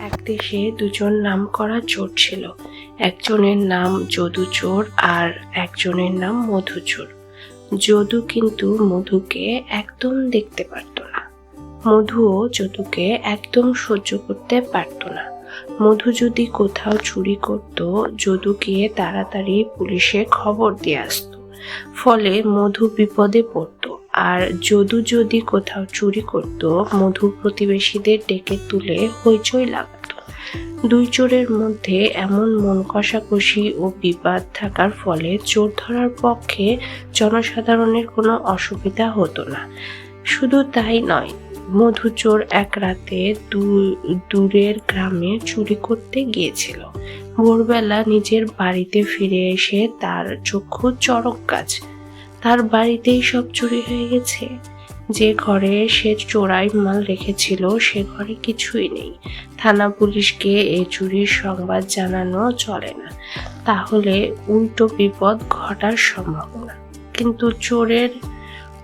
এক দেশে দুজন নাম করা চোর ছিল। একজনের নাম যদু চোর আর একজনের নাম মধু চোর। যদু কিন্তু মধুকে একদম দেখতে পারত না। মধুও যদুকে একদম সহ্য করতে পারত না। মধু যদি কোথাও চুরি করত, যদু গিয়ে তাড়াতাড়ি পুলিশে খবর দিয়ে আসতো। ফলে মধু বিপদে পড়তো। আর যদু যদি কোথাও চুরি করত, মধু প্রতিবেশীদের ডেকে তুলে হইচই লাগাতো। দুই চোরের মধ্যে এমন মন কষাকষি ও বিবাদ থাকার ফলে চোর ধরার পক্ষে জনসাধারণের কোনো অসুবিধা হতো না। শুধু তাই নয়, মধু চোর এক রাতে দূরের গ্রামে চুরি করতে গিয়েছিল। ভোরবেলা নিজের বাড়িতে ফিরে এসে তার চক্ষু চড়ক গাছ তার বাড়িতেই সব চুরি হয়ে গেছে। যে ঘরে সে চোরাই মাল রেখেছিল, সে ঘরে কিছুই নেই। থানা পুলিশকে এ চুরির সংবাদ জানানো চলে না। তাহলে উল্টো বিপদ ঘটার সম্ভাবনা। কিন্তু চোরের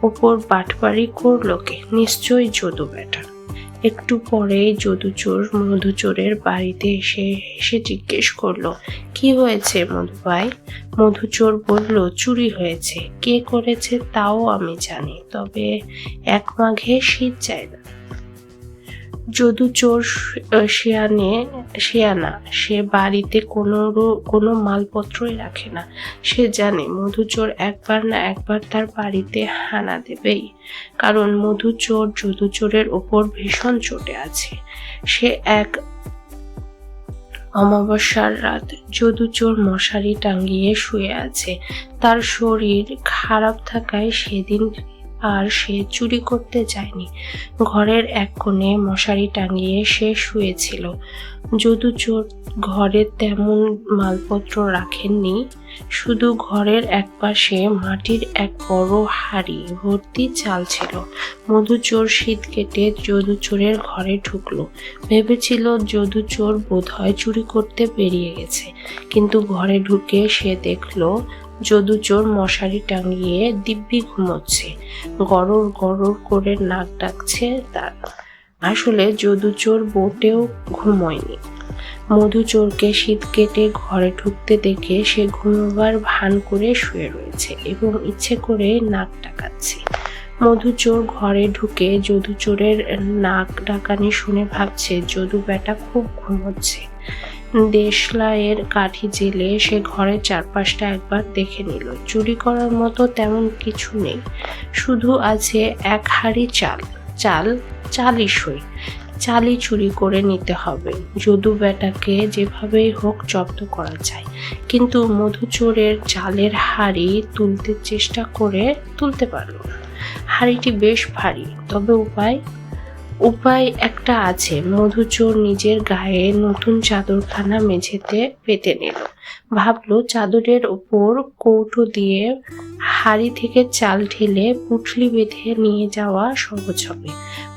ওপর বাটপাড়ি করলোকে নিশ্চয়ই যদু বেটা একটু পরেই যদুচোর মধুচোরের বাড়িতে এসে এসে জিজ্ঞেস করল, কি হয়েছে মধু ভাই? মধুচোর বলল, চুরি হয়েছে। কে করেছে তাও আমি জানি, তবে এক মাঘে শীত যায় না। যদু চোর শিয়ানে শিয়ানা সে বাড়িতে কোনো কোনো মালপত্রই রাখে না। সে জানে মধুচোর একবার না একবার তার বাড়িতে হানা দেবেই। কারণ মধুচোর যদুচোরের ওপর ভীষণ চটে আছে। সে এক অমাবস্যার রাত যদুচোর মশারি টাঙ্গিয়ে শুয়ে আছে। তার শরীর খারাপ থাকায় সেদিন আর সে চুরি করতে যায়নি। ঘরের এক কোণে মশারি টাঙিয়ে সে শুয়েছিল। যদুচোর ঘরে তেমন মালপত্র রাখেননি, শুধু ঘরের একপাশে মাটির এক বড় হাড়ি ভর্তি চাল ছিল। মধুচোর শীত কেটে যদুচোরের ঘরে ঢুকলো। ভেবেছিল যদুচোর বোধহয় চুরি করতে বেরিয়ে গেছে, কিন্তু ঘরে ঢুকে সে দেখল যদুচোর মশারি টাঙিয়ে দিব্যি ঘুমোচ্ছে। গরর গরর করে নাক ডাকছে তার। আসলে যদুচোর বোটেও ঘুমোয়নি। মধুচোরকে শীত কেটে ঘরে ঢুকতে দেখে সে ঘুমোবার ভান করে শুয়ে রয়েছে এবং ইচ্ছে করে নাক ডাকাচ্ছে। মধুচোর ঘরে ঢুকে যদুচোরের নাক ডাকানি শুনে ভাবছে, যদু বেটা খুব ঘুমোচ্ছে। দেশলাইয়ের কাঠি জেলে সে ঘরের চারপাশটা একবার দেখে নিল। চুরি করার মতো তেমন কিছু নেই। শুধু আছে এক হাড়ি চাল। চাল? চালই সই। চালই চুরি করে নিতে হবে। যদু বেটাকে যেভাবেই হোক জব্দ করা যায়। কিন্তু মধুচোরের চালের হাড়ি তুলতে চেষ্টা করে তুলতে পারল হাড়িটি বেশ ভারী। তবে উপায়? উপায় একটা আছে। মধুচোর নিজের গায়ে নতুন চাদরখানা মেঝেতে পেতে নিল। ভাবলো চাদরের ওপর কৌটো দিয়ে হাড়ি থেকে চাল ঢেলে পুটলি বেঁধে নিয়ে যাওয়া সহজ হবে।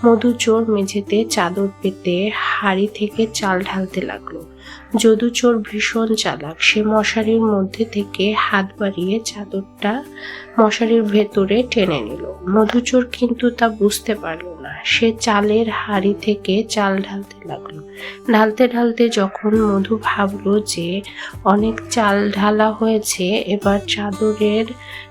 মধুচোর মেঝেতে চাদর পেতে হাড়ি থেকে চাল ঢালতে লাগল। যদুচোর ভীষণ চালাক। সে মশারির মধ্যে থেকে হাত বাড়িয়ে চাদরটা মশারির ভেতরে টেনে নিল। মধুচোর কিন্তু তা বুঝতে পারল না। সে চালের হাড়ি থেকে চাল ঢালতে লাগল। ঢালতে ঢালতে যখন মধু ভাবলো যে অনেক চাল ঢালা হয়েছে, এবার চাদরের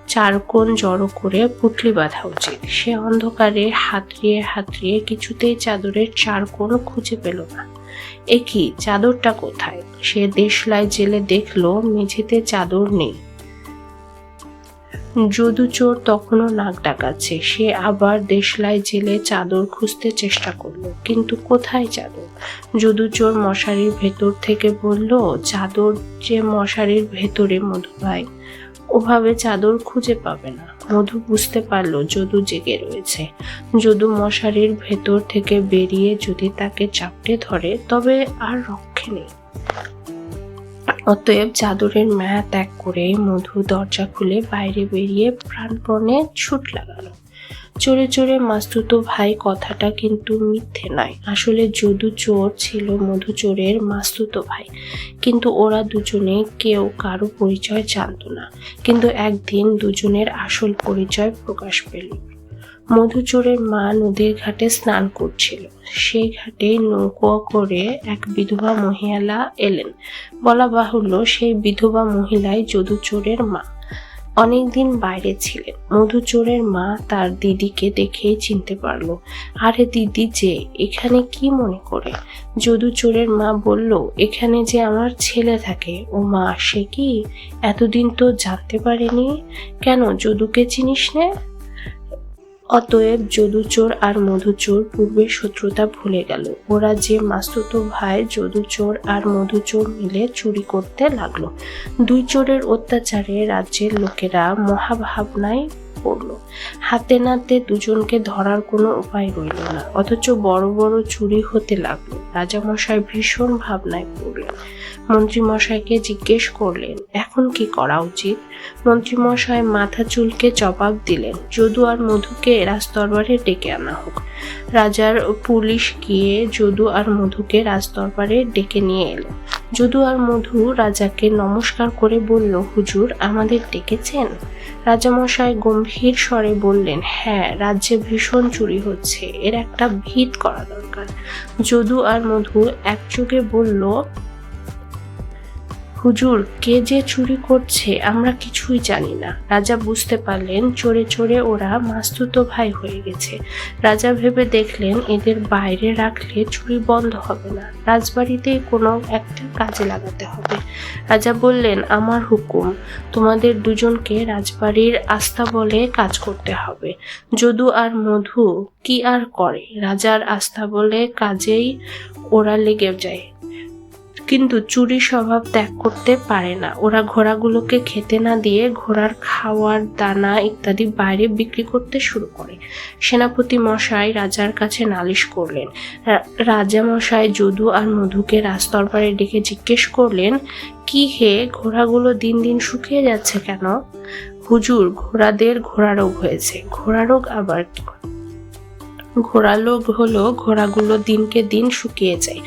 চারকোণ জড়ো করে পুটলি বাঁধা উচিত। সে অন্ধকারে হাতড়িয়ে হাতড়িয়ে কিছুতেই চাদরের চারকোণ খুঁজে পেল না। এ কি চাদরটা কোথায়? সে দেশলাই জেলে দেখল মেঝেতে চাদর নেই। যদু চোর তখনও নাক ডাকাচ্ছে। সে আবার দেশলাই জেলে চাদর খুঁজতে চেষ্টা করল, কিন্তু কোথায় চাদর? যদু চোর মশারির ভেতর থেকে বলল, চাদর যে মশারির ভেতরে মধু ভাই ওভাবে চাদর খুঁজে পাবে না। মধু বুঝতে পারল যদু জেগে রয়েছে। যদু মশারির ভেতর থেকে বেরিয়ে যদি তাকে চাপটে ধরে, তবে আর রক্ষে নেই। অতএব চাদরের মায়া ত্যাগ করে মধু দরজা খুলে বাইরে বেরিয়ে প্রাণপণে ছুট লাগালো। চোরে চোরে মাস্তুতো ভাই কথাটা কিন্তু মিথ্যে নয়। আসলে যদু চোর ছিল মধু চোরের মাস্তুতো ভাই। কিন্তু ওরা দুজনে কেউ কারও পরিচয় জানতো না। কিন্তু একদিন দুজনের আসল পরিচয় প্রকাশ পেল। মধুচোরের মা নদীর ঘাটে স্নান করছিল। সেই ঘাটে নৌকো করে এক বিধবা মহিলা এলেন। বলা বাহুল্য সেই বিধবা মহিলাই যদুচোরের মা। অনেকদিন বাইরে ছিলেন। মধুচোরের মা তার দিদিকে দেখেই চিনতে পারল। আরে দিদি, যে এখানে কি মনে করে? যদু চোরের মা বলল, এখানে যে আমার ছেলে থাকে, ও মা সে কি? এতদিন তো জানতে পারেনি। কেন, যদুকে চিনিস নে? অতএব যদুচোর আর মধুচোর পূর্বের শত্রুতা ভুলে গেল। ওরা যে মাস্তুতো ভাই যদুচোর আর মধুচোর মিলে চুরি করতে লাগল। দুই চোরের অত্যাচারে রাজ্যের লোকেরা মহাভাবনায় পড়ল। হাতে নাতে দুজনকে ধরার কোনো উপায় রইল না, অথচ বড় বড় চুরি হতে লাগল। রাজামশাই ভীষণ ভাবনায় পড়লেন। মন্ত্রীমশাইকে জিজ্ঞেস করলেন, এখন কি করা উচিত? মন্ত্রীমশাই মাথা চুলকে জবাব দিলেন, যদু আর মধুকে রাজদরবারে ডেকে আনা হোক। রাজার পুলিশ গিয়ে যদু আর মধুকে রাজদরবারে ডেকে নিয়ে এলো যদু আর মধু রাজাকে নমস্কার করে বলল, হুজুর, আমাদের ডেকেছেন? রাজামশাই গম্ভীর স্বরে বললেন হ্যাঁ রাজ্যে ভীষণ চুরি হচ্ছে। এর একটা ভিত করা দরকার। যদু আর মধু একযোগে বলল হুজুর, কে যে চুরি করছে আমরা কিছুই জানি না। রাজা বুঝতে পারলেন, চোরে চোরে ওরা মাস্তুতো ভাই হয়ে গেছে। রাজা ভেবে দেখলেন, এদের বাইরে রাখলে চুরি বন্ধ হবে না। রাজবাড়িতে কোনো একটা কাজে লাগাতে হবে। রাজা বললেন, আমার হুকুম, তোমাদের দুজনকে রাজবাড়ির আস্থা বলে কাজ করতে হবে। যদু আর মধু কি আর করে? রাজার আস্থা বলে কাজেই ওরা লেগে যায়। কিন্তু চুরি স্বভাব ত্যাগ করতে পারে না। ওরা ঘোড়াগুলোকে খেতে না দিয়ে ঘোড়ার খাওয়ার দানা ইত্যাদি বাইরে বিক্রি করতে শুরু করে। সেনাপতি মশাই রাজার কাছে নালিশ করলেন। রাজা মশাই যদু আর মধুকে রাজদরবারে ডেকে জিজ্ঞেস করলেন, কি হে, ঘোড়াগুলো দিন দিন শুকিয়ে যাচ্ছে কেন? হুজুর, ঘোড়াদের ঘোড়া রোগ হয়েছে ঘোড়া রোগ আবার কি ঘোড়া লোক হলো, ঘোড়াগুলো দিনকে দিন শুকিয়ে যায়।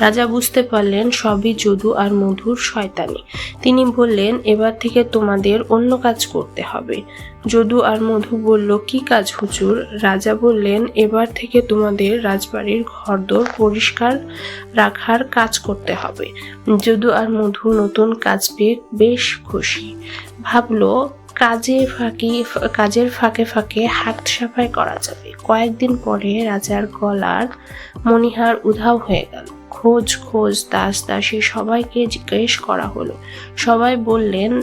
রাজা বুঝতে পারলেন সবই যদু আর মধুর শয়তানি। তিনি বললেন, এবার থেকে তোমাদের অন্য কাজ করতে হবে। যদু আর মধু বলল, কি কাজ হুজুর? রাজা বললেন, এবার থেকে তোমাদের রাজবাড়ির ঘরদোর পরিষ্কার রাখার কাজ করতে হবে। যদু আর মধু নতুন কাজ পেয়ে বেশ খুশি। ভাবলো কাজে ফাঁকি, কাজের ফাঁকে ফাঁকে হাত সাফাই করা যাবে। কয়েকদিন পরে রাজার গলার মনিহার উধাও হয়ে গেল। খোঁজ খোঁজ, দাস দাসী সবাইকে জিজ্ঞেস করা হলো। সবাই বললেন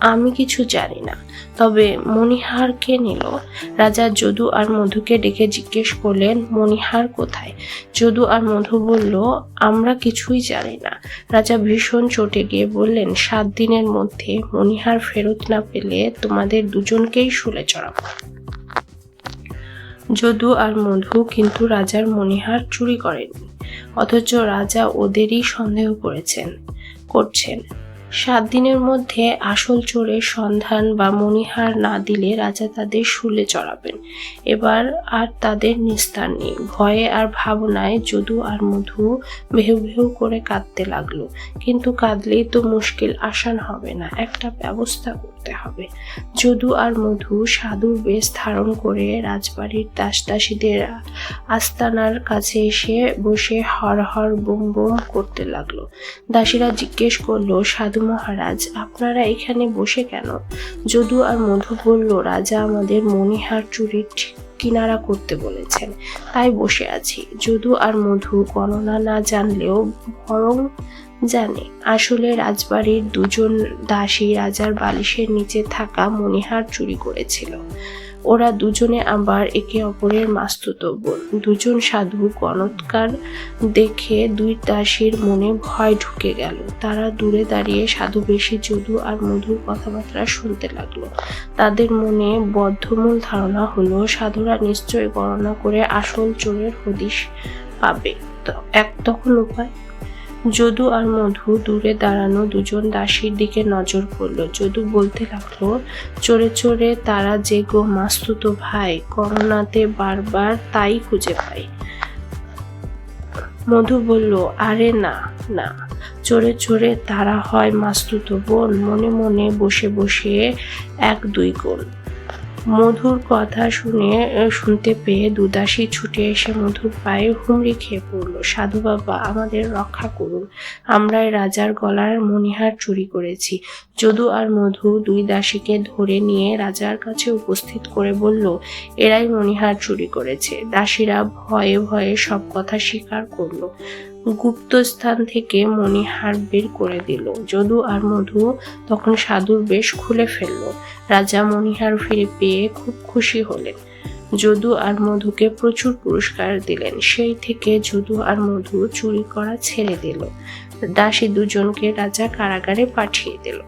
আমি কিছু জানি না। তবে মণিহার কে নিল। রাজা যদু আর মধুকে ডেকে জিজ্ঞেস করলেন, মণিহার কোথায়? যদু আর মধু বলল, আমরা কিছুই জানি না। রাজা ভীষণ চটে গিয়ে বললেন, সাত দিনের মধ্যে মণিহার ফেরত না পেলে তোমাদের দুজনকেই শুলে চড়াবো। যদু আর মধু কিন্তু রাজার মণিহার চুরি করেননি, অথচ রাজা ওদেরই সন্দেহ করেছেন, করছেন। সাত দিনের মধ্যে আসল চোরের সন্ধান বা মণিহার না দিলে রাজা তাদের শুলে চড়াবেন। এবার আর তাদের নিস্তার নেই। ভয়ে আর ভাবনায় যদু আর মধু ভেউ ভেউ করে কাঁদতে লাগল। কিন্তু কাঁদলেই তো মুশকিল আসান হবে না, একটা ব্যবস্থা করতে হবে। যদু আর মধু সাধুর বেশ ধারণ করে রাজবাড়ির দাসদাসীদের আস্তানার কাছে এসে বসে হর হর বোম বোম করতে লাগল। দাসীরা জিজ্ঞেস করল, সাধু মহারাজ, আপনারা এখানে বসে কেন? যদু আর মধু বলল, রাজা আমাদের মণিহার চুরির কিনারা করতে বলেছেন, তাই বসে আছি। যদু আর মধু গণনা না জানলেও বরং জানে, আসলে রাজবাড়ির দুজন দাসী রাজার বালিশের নিচে থাকা মণিহার চুরি করেছিল। ওরা দুজনে আবার একে অপরের মাস্তুত বোন দুজন সাধু গণৎকার দেখে দুই দাসীর মনে ভয় ঢুকে গেল। তারা দূরে দাঁড়িয়ে সাধু বেশি যদু আর মধুর কথাবার্তা শুনতে লাগল। তাদের মনে বদ্ধমূল ধারণা হলো, সাধুরা নিশ্চয় গণনা করে আসল চোরের হদিশ পাবে। এক তখন উপায় যদু আর মধু দূরে দাঁড়ানো দুজন দাসীর দিকে নজর পড়ল যদু বলতে লাগল, চোরে চোরে তারা যে গো মাস্তুতো ভাই করোনাতে বারবার তাই খুঁজে পাই। মধু বলল, আরে না না, চোরে চোরে তারা হয় মাস্তুতো বোন। মনে মনে বসে বসে এক দুই গুণ মধুর কথা শুনে শুনতে পেয়ে দুদাসী ছুটে এসে মধুর পায়ে হুমড়ি খেয়ে পড়ল। সাধু বাবা, আমাদের রক্ষা করুন। আমরাই রাজার গলার মণিহার চুরি করেছি। যদু আর মধু দুই দাসীকে ধরে নিয়ে রাজার কাছে উপস্থিত করে বলল, এরাই মণিহার চুরি করেছে। দাসীরা ভয়ে ভয়ে সব কথা স্বীকার করল। গুপ্তস্থান থেকে মণিহার বের করে দিল। যদু আর মধু তখন সাধুর বেশ খুলে ফেলল। রাজা মণিহার ফিরে পেয়ে খুব খুশি হলেন। যদু আর মধুকে প্রচুর পুরস্কার দিলেন। সেই থেকে যদু আর মধু চুরি করা ছেড়ে দিল। দাসী দুজনকে রাজা কারাগারে পাঠিয়ে দিল।